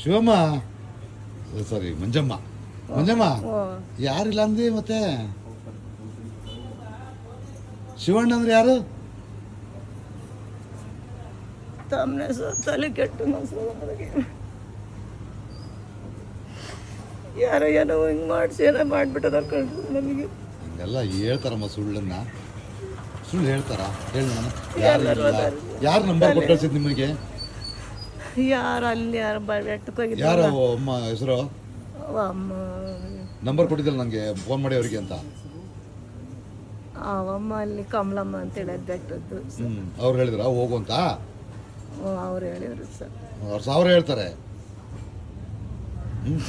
ಶಿವಮ್ಮ. ಸಾರಿ ಮಂಜಮ್ಮ. ಮಂಜಮ್ಮ ಯಾರಿಲ್ಲ ಅಂದಿ ಮತ್ತೆ? ಶಿವಣ್ಣ ಅಂದ್ರೆ ಯಾರು? ತಮ್ಮನೆ ತಲೆ ಕೆಟ್ಟು ಯಾರೋ ಏನೋ ಹಿಂಗೆ ಮಾಡಿಸಿ ಏನೋ ಮಾಡಿಬಿಟ್ಟದ ಕಣ್ರಿ ನಮಗೆ? ಹಿಂಗೆಲ್ಲ ಹೇಳ್ತಾರಮ್ಮ ಸುಳ್ಳನ್ನ. ಸುಳ್ಳು ಹೇಳ್ತಾರ? ಹೇಳ ಯಾರು ಯಾರು ನಂಬರ್ ಕೊಟ್ಟು ಕಳ್ಸಿದ್ ನಿಮಗೆ? ಯಾರು ಅಲ್ಲಿ ಯಾರು ಯಾರು ಹೋಗಿದ್ರು ಅಮ್ಮ ಹೆಸರು? ಅಮ್ಮ ನಂಬರ್ ಕೊಟ್ಟಿದ್ದಿಲ್ಲ ನನಗೆ ಫೋನ್ ಮಾಡಿ ಅವರಿಗೆ ಅಂತ. ಅವಮ್ಮ ಅಲ್ಲಿ ಕಮಲಮ್ಮ ಅದು ಬೆಟ್ಟದ್ದು ಹ್ಮ್ ಅವ್ರು ಹೇಳಿದ್ರ? ಹೋಗು ಅಂತ? ಅವ್ರು ಹೇಳಿದ್ರು ಸರ್. ಅವ್ರು ಸಾವಿರ ಹೇಳ್ತಾರೆ. ಹ್ಮ್.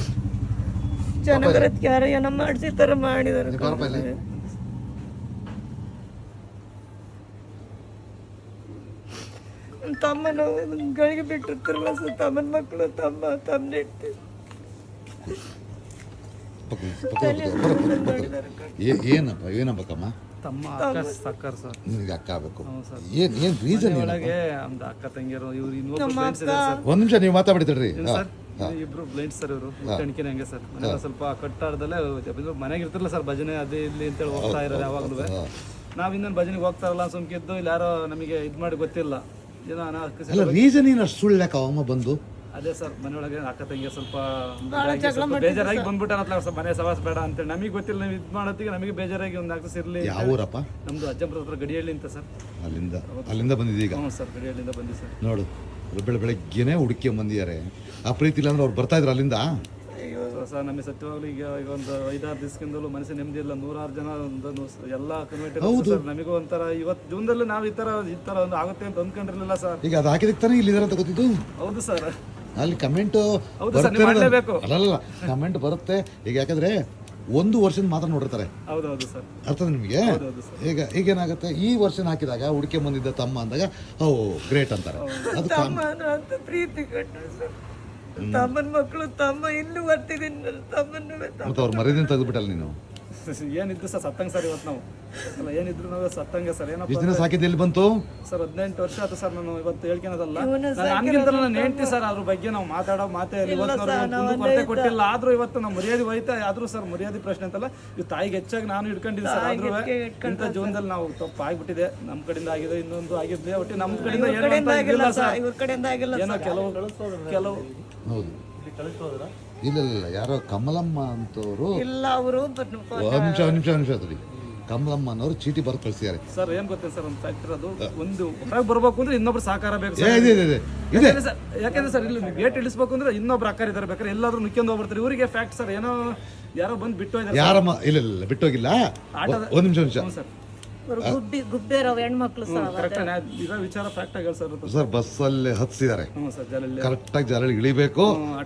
ಚೆನ್ನಾಗಿರತ್ತೆ ಯಾರೋ ಏನೋ ಮಾಡಿಸಿರ್ತಾರೆ ಮಾಡಿದಾರೆ ನೀವು ಬಾರಪ್ಪ ಇಲ್ಲಿ. ತಮ್ಮನ ಗಳಿಗೆ ಬಿಟ್ಟಿರ್ತಾರಲ್ಲ ಸರ್ ತಮ್ಮನ ಮಕ್ಕಳು ತಮ್ಮ ತಮ್ಮ ನೆಟ್ಟು ಪಕ್ಕ- ಪಕ್ಕ ಕೂತ್ಕೋ, ಬರೋ, ಬರೋ, ಬರೋ. ಏ- ಏನಪ್ಪ ಏನಪ್ಪಕ್ಕಮ್ಮ ತಮ್ಮ ಅಕ್ಕ ಸಕ್ಕರ್ ಸರ್. ನಿನಗೆ ಅಕ್ಕ ಆಗಬೇಕು. ಏನ್ ಏನ್ ರೀಸನ್ ಒಳಗೆ ನಮ್ದು ಅಕ್ಕ ತಂಗಿಯರು ಇವ್ರು ಇದೆ ಸರ್. ನಿಮಿಷ ನೀವು ಮಾತಾಡ್ಬಿಡ್ತೀರಿ. ಸರ್ ಇಬ್ರು ಬ್ಲೈಂಡ್ ಸರ್ ಇವರು. ಕಣ್ಕಿನ ಹಂಗೆ ಸರ್. ಮನೆಗೆ ಸ್ವಲ್ಪ ಕಟ್ಟಾಡ್ದಲ್ಲೇ ಮನೆಗೆ ಇರ್ತಿರಲ್ಲ ಸರ್ ಭಜನೆ ಅದೇ ಇಲ್ಲಿ ಅಂತೇಳಿ ಹೋಗ್ತಾ ಇರೋದು ಯಾವಾಗಲೂ. ನಾವ್ ಇನ್ನೊಂದು ಭಜನೆಗೆ ಹೋಗ್ತಾರಲ್ಲ ಸುಮ್ಕಿದ್ದು ಇಲ್ಲಿ ಯಾರೋ ನಮಗೆ ಇದು ಮಾಡಿ ಗೊತ್ತಿಲ್ಲ. ಅಲ್ಲ ರೀಸನ್ ಏನು ಅಷ್ಟು ಸುಳ್ಳು ಯಾಕೆ ಅವಮ್ಮ ಬಂದು? ಅದೇ ಸರ್ ಮನೆಯೊಳಗೆ ಅಕ್ಕ ತಂಗಿ ಸ್ವಲ್ಪ ಸ್ವಲ್ಪ ಬೇಜಾರಾಗಿ ಬಂದ್ಬಿಟ್ಟಾನತ್ಲ ಸ್ವಲ್ಪ ಮನೆ ಸವಾಸ ಬೇಡ ಅಂತೇಳಿ. ನಮಗೆ ಗೊತ್ತಿಲ್ಲ ನೀವು ಇದು ಮಾಡೋತ್ತಿಗೆ ನಮಗೆ ಬೇಜಾರಾಗಿ ಒಂದು ನಾಲ್ಕು ಇರಲಿ ಯಾವ ಊರಪ್ಪ ನಮ್ದು ಅಜ್ಜಂಪುರ ಹತ್ರ ಗಡಿಹಳ್ಳಿ ಅಂತ ಸರ್. ಅಲ್ಲಿಂದ ಅಲ್ಲಿಂದ ಬಂದಿದ್ದೀಗ ಹ್ಞೂ ಸರ್ ಗಡಿಹಳ್ಳಿಯಿಂದ ಬಂದಿ ಸರ್. ನೋಡು ಬೆಳೆ ಬೆಳಗ್ಗೆನೆ ಹುಡುಕಿ ಬಂದಿದ್ದಾರೆ. ಆ ಪ್ರೀತಿ ಇಲ್ಲ ಅಂದ್ರೆ ಅವ್ರು ಬರ್ತಾ ಇದ್ರು ಅಲ್ಲಿಂದ? ಸರ್ ನಮಗೆ ಸತ್ಯವಾಗ್ಲೂ ಈಗ ಈಗ ಒಂದು ಐದಾರು ದಿವಸದಿಂದಲೂ ಮನಸ್ಸಿನ ನೆಮ್ಮದಿ ಇಲ್ಲ ನೂರಾರು ಜನ ಒಂದು ಎಲ್ಲ ಕನ್ವರ್ಟ್ ಸರ್ ನಮಗೂ ಒಂಥರ ಇವತ್ತು ಜೂನ್ದಲ್ಲಿ ನಾವು ಈ ಥರ ಈ ಥರ ಒಂದು ಆಗುತ್ತೆ ಅಂತ ಅಂದ್ಕೊಂಡಿರ್ಲಿಲ್ಲ ಸರ್. ಈಗ ಅದು ಹಾಕಿದಕ್ಕೆ ಇಲ್ಲಿ ಅಂತ ಗೊತ್ತಿದ್ದು? ಹೌದು ಸರ್. ಅಲ್ಲಿ ಕಮೆಂಟ್ ಹೌದು ಸರ್, ನೀವು ಅಲ್ಲ ಕಮೆಂಟ್ ಬರುತ್ತೆ. ಈಗ ಯಾಕಂದ್ರೆ ಒಂದು ವರ್ಷದ ಮಾತ್ರ ನೋಡಿರ್ತಾರೆ. ಅರ್ಥ ಸರ್. ಅರ್ಥದ ನಿಮಗೆ? ಹೌದು ಸರ್. ಈಗ ಈಗೇನಾಗುತ್ತೆ? ಈ ವರ್ಷ ಹಾಕಿದಾಗ ಹುಡುಕೆ ಬಂದಿದ್ದ ತಮ್ಮ ಅಂದಾಗ ಓ ಗ್ರೇಟ್ ಅಂತಾರೆ. ಅದು ಪ್ರೀತಿ ತಮ್ಮನ ಮಕ್ಕಳು ತಮ್ಮ ಇಲ್ಲೂ ಬರ್ತಿದ್ದೀನಿ ತಮ್ಮನ್ನು ಮತ್ತೆ ಅವ್ರ ಮರ್ಯಾದೆನ ತೆಗೆದ್ಬಿಟ್ಟಲ್ಲ ನೀನು? ಏನಿದ್ರು ಸರ್ ಸತ್ತಂಗ ಸರ್ ಇವತ್ತು ನಾವು. ಅಲ್ಲ ಏನಿದ್ರು ನಾವು ಸತ್ತಂಗ ಸರ್. ಏನಪ್ಪ ದಿನ ಸಾಕಿದ್ದು ಎಲ್ಲಿ ಬಂತು? ಸರ್ ಹದಿನೆಂಟು ವರ್ಷ ಆಯ್ತು ಸರ್ ನಾನು ಇವತ್ತು ಹೇಳ್ಕೊಳೋದಲ್ಲ. ಹಂಗಿದ್ರೆ ನನ್ಗಿಂತ ನಾನು ಹೇಳ್ತಿ ಸರ್ ಅದ್ರ ಬಗ್ಗೆ ನಾವು ಮಾತಾಡೋ ಮಾತೇ ಇವತ್ತು ಕೊರತೆ ಕೊಟ್ಟಿಲ್ಲ. ಆದ್ರೂ ಇವತ್ತು ನಾವು ಮರ್ಯಾದೆ ಹೋಯ್ತಾ ಆದ್ರೂ ಸರ್ ಮರ್ಯಾದೆ ಪ್ರಶ್ನೆ ಅಂತಲ್ಲ ಇವ್ ತಾಯಿಗೆ ಹೆಚ್ಚಾಗಿ ನಾನು ಇಟ್ಕೊಂಡಿದ್ದೆ ಸರ್ ಆದ್ರೂ ಇಂಥ ಜೀವನದಲ್ಲಿ ನಾವು ತಪ್ಪು ಆಗ್ಬಿಟ್ಟಿದೆ. ನಮ್ಮ ಕಡೆಯಿಂದ ಆಗಿದೆ ಇನ್ನೊಂದು ಆಗಿದ್ದೆ ಒಟ್ಟು ನಮ್ಮ ಕಡೆಯಿಂದ ಏನೋ ಅಂತ ಸರ್ ಇವ್ರ ಕಡೆಯಿಂದ ಆಗಿಲ್ಲ ಏನೋ ಕೆಲವು ಕೆಲವು ಹೌದು. ಇಲ್ಲ ಇಲ್ಲ ಇಲ್ಲ ಯಾರೋ ಕಮಲಮ್ಮ ಅಂತವರು. ಇಲ್ಲ ಅವರು ಅಂಶ ನಿಮಿಷ ಒಂದ್ ನಿಮಿಷ ಒಂದ್ ನಿಮಿಷ ತಡಿ ಕಮಲಮ್ಮ ಅನ್ನೋರು ಚೀಟಿ ಬರ್ ಕಳಿಸಿದ್ದಾರೆ ಸರ್ ಏನ್ ಗೊತ್ತಿಲ್ಲ ಸರ್ ಒಂದು ಫ್ಯಾಕ್ಟ್ರಿ ಅದು ಒಂದು ಹೊರಗೆ ಬರ್ಬೇಕು ಅಂದ್ರೆ ಇನ್ನೊಬ್ರು ಸಹಕಾರ ಬೇಕು ಸರ್. ಇದೆ ಇದೆ ಇದೆ. ಇದೆ. ಯಾಕಂದ್ರೆ ಸರ್ ಯಾಕಂದ್ರೆ ಸರ್ ಇಲ್ಲಿ ಗೇಟ್ ಇಳಿಸ್ಬೇಕು ಅಂದ್ರೆ ಇನ್ನೊಬ್ರು ಅಕ್ಕಾರ ಇದಾರೆ ಬೇಕಾದ್ರೆ ಎಲ್ಲಾದ್ರೂ ನುಕ್ಕೊಂಡು ಹೋಗ್ಬಿಡ್ತಾರೆ. ಇವರಿಗೆ ಫ್ಯಾಕ್ಟ್ ಸರ್ ಏನೋ ಯಾರೋ ಬಂದು ಬಿಟ್ಟು ಹೋಯ್ತಾರೆ ಯಾರಮ್ಮ ಇಲ್ಲ ಇಲ್ಲ ಇಲ್ಲ ಬಿಟ್ಟೋಗಿಲ್ಲ. ಆಟದ- ಒಂದ್ ನಿಮಿಷ ನಿಮಿಷ. ಹ್ಞೂ ಸರ್. ಗುಬ್ಬಿ ಗುಬ್ಬೇರವ್ ಹೆಣ್ಮಕ್ಳು ಸರ್ ಕರೆಕ್ಟ್ ಇರೋ ವಿಚಾರ ಫ್ಯಾಕ್ಟ್ ಆಗಿ ಹೇಳಿ ಸರ್. ಸರ್ ಬಸ್ಸಲ್ಲಿ ಹತ್ಸಿದ್ದಾರೆ. ಹ್ಞೂ ಸರ್ ಜಲಲ್ಲಿ ಕರೆಕ್ಟಾಗಿ ಜಾಲಲ್ಲಿ ಇಳಿಬೇಕು.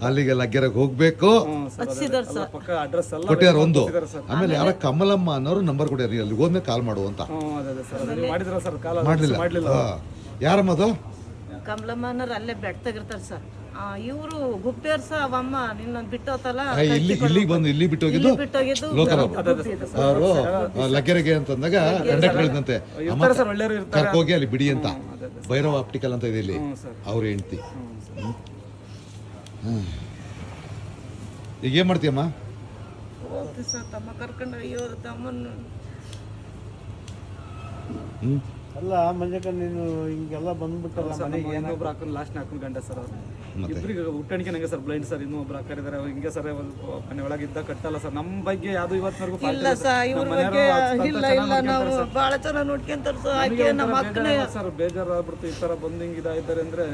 ಅಲ್ಲಿಗೆ ಲಗ್ಗೆರೆಗೆ ಹೋಗ್ಬೇಕು. ಕೊಟ್ಟಿದ್ದಾರೆ ಸರ್ ಹಚ್ಚಿದಾರ್ ಪಕ್ಕ ಅಡ್ರೆಸ್ ಎಲ್ಲ ಕೊಟ್ಟಾರ ಒಂದು. ಕೊಟ್ಟಿದ್ದಾರೆ ಸರ್. ಆಮೇಲೆ ಯಾರ ಕಮಲಮ್ಮ ಅನ್ನೋರು ನಂಬರ್ ಕೊಟ್ಟಿದ್ದಾರೆ. ಅಲ್ಲಿ ಹೋದ್ಮೇಲೆ ಕಾಲ್ ಮಾಡು ಅಂತ. ಹ್ಞೂ ಅದೇ ಅದೇ ಸರ್. ನೀವು ಮಾಡಿದ್ರ ಸರ್? ಕಾಲ್ ಮಾಡ್ಲಿಲ್ಲ. ಮಾಡಲಿಲ್ಲ. ಯಾರಮ್ಮ ಅದು? ಕಮಲಮ್ಮನವ್ರು ಅಲ್ಲೇ ಬೆಟ್ಟದಾಗಿರ್ತಾರೆ ಸರ್. ಇವರು ಗುಪ್ಪೇರ್ ಸಹ ಅವಮ್ಮ ನಿನ್ನ ಬಿಟ್ಟೋತಲ್ಲ? ಇಲ್ಲಿ ಇಲ್ಲಿಗೆ ಬಂದು ಇಲ್ಲಿ ಬಿಟ್ಟು ಹೋಗಿದ್ದು ಬಿಟ್ಟೋಗಿದ್ದು ಅವರು ಲಗ್ಗೆರೆಗೆ ಅಂತಂದಾಗ ಕಂಡಕ್ಟರ್ ಹೇಳಿದಂತೆ ಕರ್ಕೋಗಿ ಅಲ್ಲಿ ಬಿಡಿ ಅಂತ. ಭೈರವ ಆಪ್ಟಿಕಲ್ ಅಂತ ಇದೆ ಇಲ್ಲಿ. ಅವ್ರ ಹೆಂಡ್ತಿ. ಹ್ಮ್. ಈಗ ಏನ್ ಮಾಡ್ತೀಯಮ್ಮ? ತಮ್ಮ ಕರ್ಕೊಂಡು ಅಯ್ಯೋ ತಮ್ಮನ್ನು. ಹ್ಮ್. ಅಲ್ಲ ಮಂಜಕ್ಕ ನೀನು ಹಿಂಗೆಲ್ಲ ಬಂದ್ಬಿಟ್ಟಲ್ಲ ಸರ್ ಏನೋ ಒಬ್ರು ಹಾಕೊಂಡು ಲಾಸ್ಟ್ ಹಾಕೊಂಡು ಗಂಡ ಸರ್ ಅವ್ರು. ಇಬ್ಬರಿಗೆ ಹುಟ್ಟಣಿಕೆ ನಂಗೆ ಸರ್ ಬ್ಲೈಂಡ್ ಸರ್ ಇನ್ನೊಬ್ರು ಹಾಕಿದ್ದಾರೆ ಹಿಂಗೆ ಸರ್ ಮನೆ ಒಳಗಿದ್ದ ಕಟ್ಟಲ್ಲ ಸರ್. ನಮ್ಮ ಬಗ್ಗೆ ಯಾವುದು ಇವತ್ತಿನವರೆಗೂ ಇಲ್ಲ ಸರ್ ಇವ್ರ ಬಗ್ಗೆ ಮನೆಯವರು ಇಲ್ಲ ಇಲ್ಲ ನಾವು ಭಾಳ ಚೆನ್ನಾಗಿ ನೋಡ್ಕೊಂತಾರೆ ಸರ್. ಆಕೆ ನಮ್ಮ ಅಕ್ಕನೇ ಸರ್ ಬೇಜಾರಾಗ್ಬಿಡ್ತು ಈ ತರ ಬಂದು ಹಿಂಗೆ ಇದಾಗಿದ್ದಾರೆ ಅಂದ್ರೆ.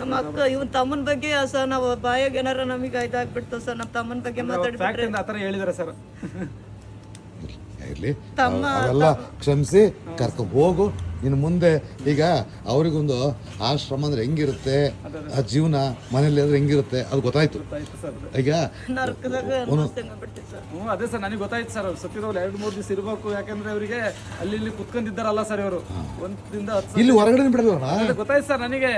ನಮ್ಮ ಅಕ್ಕ ಇವನ್ ತಮ್ಮನ ಬಗ್ಗೆ ಸರ್ ನಾವು ಬಾಯಾಗ ಏನಾರ ನಮಗೆ ಇದಾಗ್ಬಿಡ್ತು ಸರ್ ನಮ್ಮ ತಮ್ಮನ ಬಗ್ಗೆ ಮಾತಾಡ್ಬಿಟ್ರೆ. ಫ್ಯಾಕ್ಟ್ ಇಂದ ಹೇಳಿದಾರೆ ಸರ್. ಇರ್ಲಿ. ಅವೆಲ್ಲ ಕ್ಷಮಿಸಿ ಕರ್ಕೊ ಹೋಗು. ಇನ್ನು ಮುಂದೆ ಈಗ ಅವ್ರಿಗೊಂದು ಆಶ್ರಮ ಅಂದ್ರೆ ಹೆಂಗಿರುತ್ತೆ? ಆ ಜೀವನ ಮನೇಲಿ ಆದ್ರೆ ಹೆಂಗಿರುತ್ತೆ? ಅದು ಗೊತ್ತಾಯ್ತು. ಈಗ ಹ್ಞೂ ಅದೇ ಸರ್ ನನಗೆ ಗೊತ್ತಾಯ್ತು ಸರ್. ಸತ್ತಿರೋರು ಎರಡು ಮೂರು ದಿವಸ ಇರಬೇಕು. ಯಾಕಂದ್ರೆ ಅವರಿಗೆ ಅಲ್ಲಿ ಇಲ್ಲಿ ಕುತ್ಕೊಂಡಿದ್ದಾರಲ್ಲ ಸರ್ ಇವರು. ಒಂದಿಂದ ಇಲ್ಲಿ ಹೊರಗಡೆ ಬಿಡಲ್ಲ ಅದೇ ಗೊತ್ತಾಯ್ತು ಸರ್ ನನಗೆ.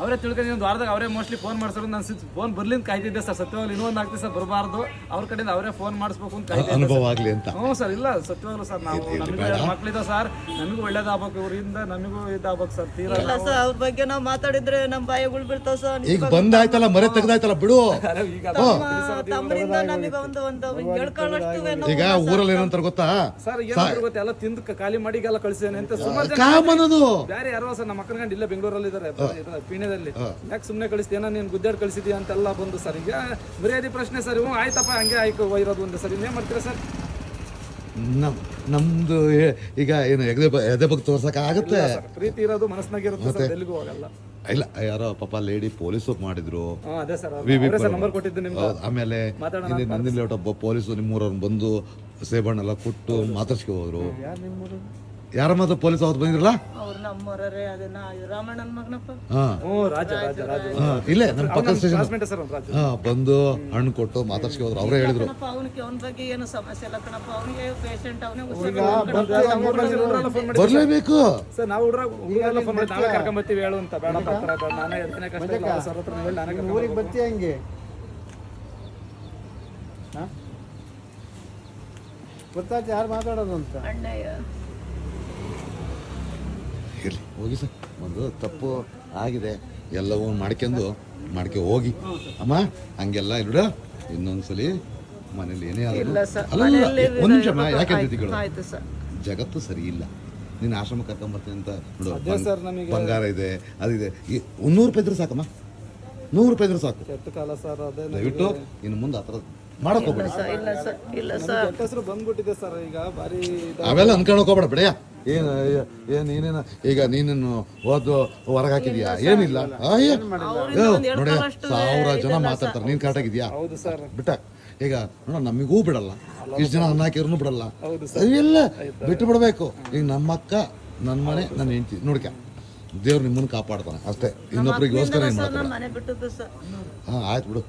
ಅವರೇ ತಿಳ್ಕೊಂಡು ಒಂದು ವಾರದಾಗ ಅವರೇ ಮೋಸ್ಟ್ಲಿ ಫೋನ್ ಮಾಡ್ಸೋರು. ನಾನು ಫೋನ್ ಬರ್ಲಿಂದ ಕಾಯ್ತಿದ್ದೆ ಸರ್. ಸತ್ಯವಾಗ್ಲು ಇನ್ನೊಂದು ನಾಲ್ಕು ದಿವಸ ಬರಬಾರ್ದು. ಅವ್ರ ಕಡೆಯಿಂದ ಅವರೇ ಫೋನ್ ಮಾಡಿಸ್ಬೇಕು ಅಂತ ಕಾಯ್ತಿದ್ದೆ ಅನುಭವ ಆಗಲಿ ಅಂತ. ಹ್ಞೂ ಸರ್ ಇಲ್ಲ ಸತ್ಯವಾಗ್ಲು ಸರ್ ನಾವು ನಮಗೆ ಮಕ್ಕಳಿದ ಸರ್. ನಮಗೂ ಒಳ್ಳೇದಾಗಬೇಕು ಇವರಿಂದ ನಮಗೂ ಇದಾಗಬೇಕು ಸರ್. ತೀರಾ ಇಲ್ಲ ಸರ್ ಅವ್ರ ಬಗ್ಗೆ ನಾವು ಮಾತಾಡಿದ್ರೆ ನಮ್ಮ ಬಾಯಿಗಳು ಬಿಡ್ತಾವ ಸರ್. ಈಗ ಬಂದಾಯ್ತಲ್ಲ ಮರೆ ತೆಗ್ದಾಯ್ತಲ್ಲ ಬಿಡು. ಈಗ ತಮ್ಮರಿಂದ ನಮಗೆ ಒಂದು ಒಂದು ಹೇಳ್ಕೊಳ್ಳೋಷ್ಟು ಈಗ ಊರಲ್ಲಿ ಏನಂತಾರೆ ಗೊತ್ತಾ? ಸರ್ ಏನಾದ್ರು ಗೊತ್ತಾ ಎಲ್ಲ ತಿಂದು ಖಾಲಿ ಮಾಡಿ ಎಲ್ಲ ಕಳಿಸ್ತೇನೆ ಅಂತ ಸುಮಾರು ಬೇರೆ ಯಾರೋ ಸರ್ ನಮ್ಮ ಮಕ್ಕಳ ಗಂಡ ಇಲ್ಲ ಬೆಂಗಳೂರಲ್ಲಿ ಇದ್ದಾರೆ ಪೀಣ್ಯದಲ್ಲಿ ಯಾಕೆ ಸುಮ್ಮನೆ ಕಳಿಸ್ತೀನ ನೀನು ಗುದ್ದಾಡ್ ಕಳಿಸಿದ್ಯಾ ಅಂತೆಲ್ಲ ಬಂದು ಸರ್. ಈಗ ಮರ್ಯಾದೆ ಪ್ರಶ್ನೆ ಸರ್. ಹ್ಞೂ ಆಯ್ತಪ್ಪ ಹಂಗೆ ಆಯ್ಕೆ ಇರೋದು ಒಂದು ಸರ್. ಇನ್ನೇನು ಮಾಡ್ತೀರಾ ಸರ್? ನಮ್ ನಮ್ದು ಈಗ ಏನು ಎದೆ ಎದೆ ಬಗ್ಗೆ ತೋರ್ಸಕ್ ಆಗತ್ತೆ. ಪ್ರೀತಿ ಇರೋದು ಮನಸ್ಸಿನಾಗಿರುತ್ತೆ ಸರ್ ಎಲ್ಲಿಗೂ ಹೋಗಲ್ಲ ಇಲ್ಲ ಯಾರೋ ಪಾಪ ಲೇಡಿ ಪೊಲೀಸ್ ಮಾಡಿದ್ರು. ಆಮೇಲೆ ನಂದಿನಿ ಒಬ್ಬ ಪೊಲೀಸು ನಿಮ್ಮೂರವ್ರು ಬಂದು ಸೇಬಣ್ಣೆಲ್ಲ ಕೊಟ್ಟು ಮಾತಾಡ್ಸ್ಕೊ ಹೋದ್ರು. ಯಾರು ಮಾತ್ರ ಪೊಲೀಸ್ ಅವ್ರು ಬಂದಿರಲ್ಲ? ಅವ್ರು ನಮ್ಮವರೇ ಅದನ್ನ ರಾಮಣ್ಣನ ಮಗನಪ್ಪ. ಹಾ. ಹ್ಞೂ ರಾಜ ರಾಜ ರಾಜ. ಹಾ, ಇಲ್ಲೇ ನಮ್ಮ ಪಕ್ಕದ ಸ್ಟೇಷನ್ ಸರ್ ಹಾ ಬಂದು ಹಣ್ಣು ಕೊಟ್ಟು ಮಾತಾಡ್ಸ್ಕೊ ಹೋದ್ರು. ಅವರೇ ಹೇಳಿದ್ರು. ಕಣಪ್ಪ ಅವನಿಗೆ ಅವನ ಬಗ್ಗೆ ಏನು ಸಮಸ್ಯೆ ಇಲ್ಲ ಕಣಪ್ಪ. ಅವನಿಗೆ ಪೇಷಂಟ್ ಅವನೇ ಬರ್ಲೇಬೇಕು. ಸರ್ ನಾವು ಹುಡುಗ ಹುಡುಗರೆಲ್ಲ ಫೋನ್ ಮಾಡಿ ನಾವೇ ಕರ್ಕೊಂಬರ್ತೀವಿ ಹೇಳು ಅಂತ. ಬೇಡ ಬರ್ತಾರ ಬೇಡ ನಾನೇ ಹೇಳ್ತೀನಿ ಕಷ್ಟ ಇಲ್ಲ ಸರ್ ಹತ್ರ ಹೇಳಿ ನಾನೇ ಕರ್ಕೊಂಡ್ ಊರಿಗೆ ಬರ್ತೀಯ ಹಂಗೆ? ಹಾ? ಗೊತ್ತಾಯ್ತು ಯಾರು ಮಾತಾಡೋದು ಅಂತ? ಅಣ್ಣಯ್ಯ. ಇರ್ಲಿ ಹೋಗಿ ಸರ್. ಒಂದು ತಪ್ಪು ಆಗಿದೆ. ಎಲ್ಲವೂ ಮಾಡ್ಕೊಂಡು ಮಾಡ್ಕೆ ಹೋಗಿ. ಅಮ್ಮ ಹಂಗೆಲ್ಲ ಇಲ್ಬಿಡ ಇನ್ನೊಂದ್ಸಲಿ ಮನೇಲಿ ಏನೇ ಸರ್. ಅಲ್ಲ ಒಂದು ನಿಮಿಷ ಯಾಕೆ ಅಂತಿದ್ದೀಗಳು ಜಗತ್ತು ಸರಿ. ಇಲ್ಲ ನೀನು ಆಶ್ರಮ ಕರ್ಕೊಂಬರ್ತೀನಿ ಅಂತ ನೋಡು ಅದೇ ಸರ್ ನಮಗೆ ಬಂಗಾರ ಇದೆ ಅದಿದೆ ಈ ನೂರು ರೂಪಾಯಿ ಇದ್ರೆ ಸಾಕಮ್ಮ. ನೂರು ರೂಪಾಯಿ ಇದ್ರೆ ಸಾಕು. ಕೆಟ್ಟ ಕಾಲ ಸರ್ ಅದೇ ದಯವಿಟ್ಟು ಇನ್ನು ಮುಂದೆ ಆ ಥರ ಮಾಡಕ್ ಹೋಗ್ಬೇಡ. ಇಲ್ಲ ಸರ್ ಇಲ್ಲ ಸರ್ ಕೆಟ್ಟ ಹೆಸರು ಬಂದ್ಬಿಟ್ಟಿದೆ ಸರ್ ಈಗ ಭಾರಿ ಅವೆಲ್ಲ ಅನ್ಕೊಳಕ್ ಹೋಗ್ಬೇಡ ಬಿಡೆಯ ಏನು ಏನು ನೀನೇನು ಈಗ ನೀನೇನು ಓದು ಹೊರಗೆ ಹಾಕಿದ್ಯಾ? ಏನಿಲ್ಲ. ನೋಡಿ ಸಾವಿರ ಜನ ಮಾತಾಡ್ತಾರೆ. ನೀನ್ ಕರೆಕ್ಟಾಗಿದ್ಯಾ ಹೌದು ಸರ್. ಬಿಟ್ಟ. ಈಗ ನೋಡ ನಮಗೂ ಬಿಡಲ್ಲ. ಇಷ್ಟು ಜನ ಅನ್ನ ಹಾಕಿರ್ನು ಬಿಡಲ್ಲ. ಹೌದು ಅವೆಲ್ಲ ಬಿಟ್ಟು ಬಿಡಬೇಕು. ಈಗ ನಮ್ಮ ಅಕ್ಕ ನನ್ನ ಮನೆ ನನ್ನ ಹೆಂಡತಿ. ನೋಡ್ಕ. ದೇವ್ರು ನಿಮ್ಮನ್ನು ಕಾಪಾಡ್ತಾನೆ. ಅಷ್ಟೇ. ಇನ್ನೊಬ್ರಿಗೋಸ್ಕರ ಏನು ಸರ್ ಮಾಡ್ತಾರೆ? ಹಾಂ ಆಯ್ತು ಬಿಡು.